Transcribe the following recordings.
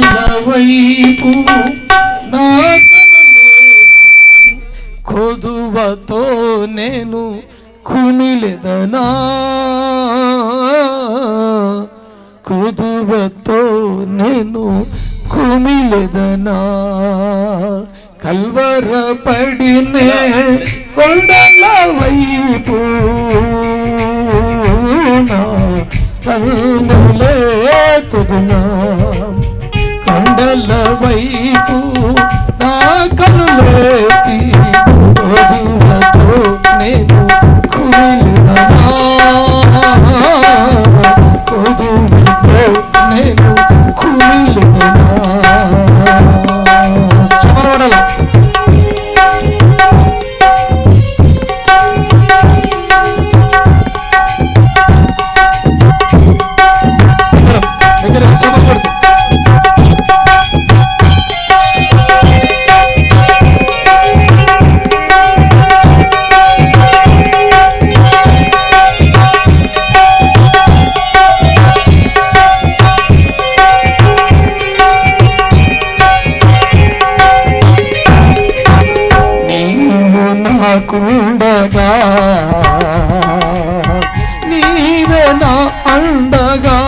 కనుల వైపు నా కొదువతో నేను కుమిలెదనా? కొదువతో నేను కుమిలెదనా? కల్వరపడినే కొండల వైపు నా కన్నులే కుదునా? కొండల వైపు నా కనులే ఉండగా నీవే నా అండగా.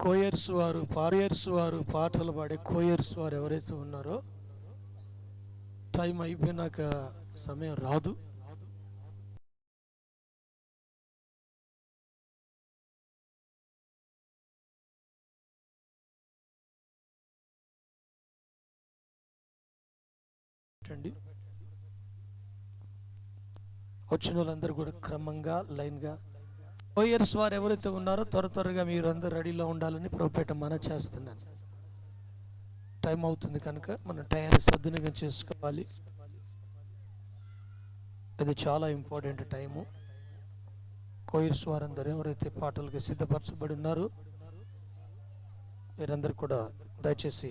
కోయర్స్ వారు పారియర్స్ వారు పాటలు పాడే కోయర్స్ వారు ఎవరైతే ఉన్నారో టైం అయిపోయినాక సమయం రాదు. అండి వచ్చిన వాళ్ళందరూ కూడా క్రమంగా లైన్గా. ఓయర్స్ వారు ఎవరైతే ఉన్నారో త్వర త్వరగా మీరు అందరూ రెడీలో ఉండాలని ప్రభుపేట మన చేస్తున్నాను. టైం అవుతుంది కనుక మనం టైం సద్వినియోగం చేసుకోవాలి. ఇది చాలా ఇంపార్టెంట్ టైము. కోయిర్స్ వారందరూ ఎవరైతే పాటలకు సిద్ధపరచబడి ఉన్నారో మీరందరూ కూడా దయచేసి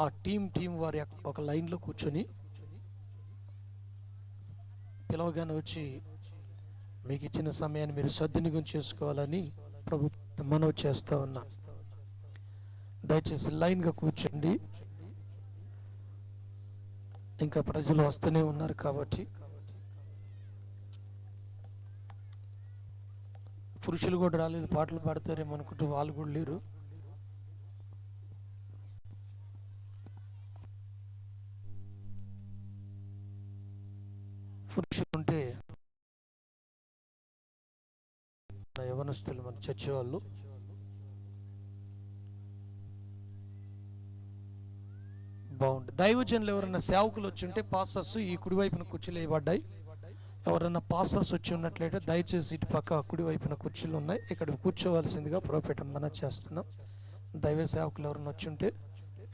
ఆ టీం టీం వారి యొక్క ఒక లైన్లో కూర్చొని పిలవగానే వచ్చి మీకు ఇచ్చిన సమయాన్ని మీరు సద్వినియోగం చేసుకోవాలని ప్రభు మనవి చేస్తూ ఉన్నా. దయచేసి లైన్గా కూర్చోండి. ఇంకా ప్రజలు వస్తూనే ఉన్నారు కాబట్టి. పురుషులు కూడా రాలేదు పాటలు పాడతారేమో అనుకుంటూ వాళ్ళు కూడా లేరు. పురుషులు ఉంటే మన యవనస్తులు మన చర్చి వాళ్ళు బాగుంటుంది. దైవజనులు ఎవరైనా సేవకులు వచ్చి ఉంటే పాస్టర్స్ ఈ కుడివైపున కుర్చీలు వేయబడ్డాయి ఎవరైనా పాస్టర్స్ వచ్చి ఉన్నట్లయితే దయచేసి ఇటు పక్క కుడివైపున కుర్చీలు ఉన్నాయి ఇక్కడ కూర్చోవలసిందిగా ప్రోఫెట్ మన చేస్తున్నాం. దైవ సేవకులు ఎవరైనా వచ్చి ఉంటే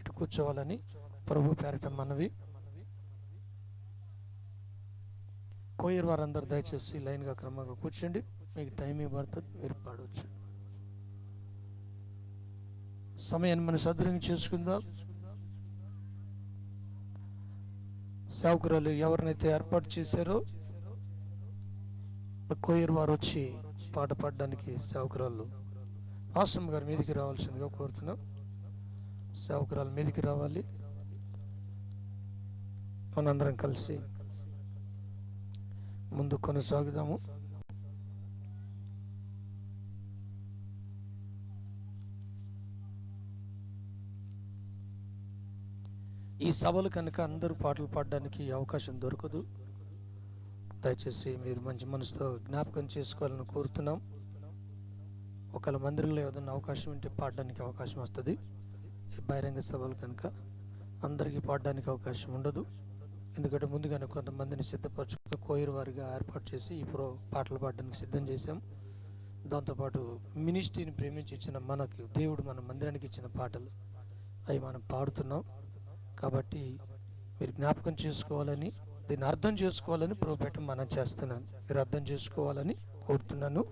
ఇటు కూర్చోవాలని ప్రభు పేరటం మనవి కోయర్ వారందరూ దయచేసి లైన్గా క్రమంగా కూర్చోండి. మీకు టైం ఇవ్వబడుతుంది మీరు పాడవచ్చు. సమయాన్ని మనం సద్వినియోగం చేసుకుందాం. సేవకురాలు ఎవరినైతే ఏర్పాటు చేశారో కోయర్ వారు వచ్చి పాట పాడడానికి సేవకురాలు ఆశ్రమ గారి మీదకి రావాల్సిందిగా కోరుతున్నాం. సేవకురాలు మీదకి రావాలి. మనందరం కలిసి ముందు కొనసాగుదాము. ఈ సభలు కనుక అందరూ పాటలు పాడడానికి అవకాశం దొరకదు. దయచేసి మీరు మంచి మనసుతో జ్ఞాపకం చేసుకోవాలని కోరుతున్నాం. ఒకవేళ మందిరంలో ఏదైనా అవకాశం ఉంటే పాడడానికి అవకాశం వస్తుంది. ఈ బహిరంగ సభలు కనుక అందరికీ పాడడానికి అవకాశం ఉండదు. ఎందుకంటే ముందుగానే కొంతమందిని సిద్ధపరచు కోయిర్ వారిగా ఏర్పాటు చేసి ఇప్పుడు పాటలు పాడడానికి సిద్ధం చేశాం. దాంతోపాటు మినిస్ట్రీని ప్రేమించి ఇచ్చిన మనకు దేవుడు మన మందిరానికి ఇచ్చిన పాటలు అవి మనం పాడుతున్నాం. కాబట్టి మీరు జ్ఞాపకం చేసుకోవాలని దీన్ని అర్థం చేసుకోవాలని ప్రోపేట మనం చేస్తున్నాను. మీరు అర్థం చేసుకోవాలని కోరుతున్నాను.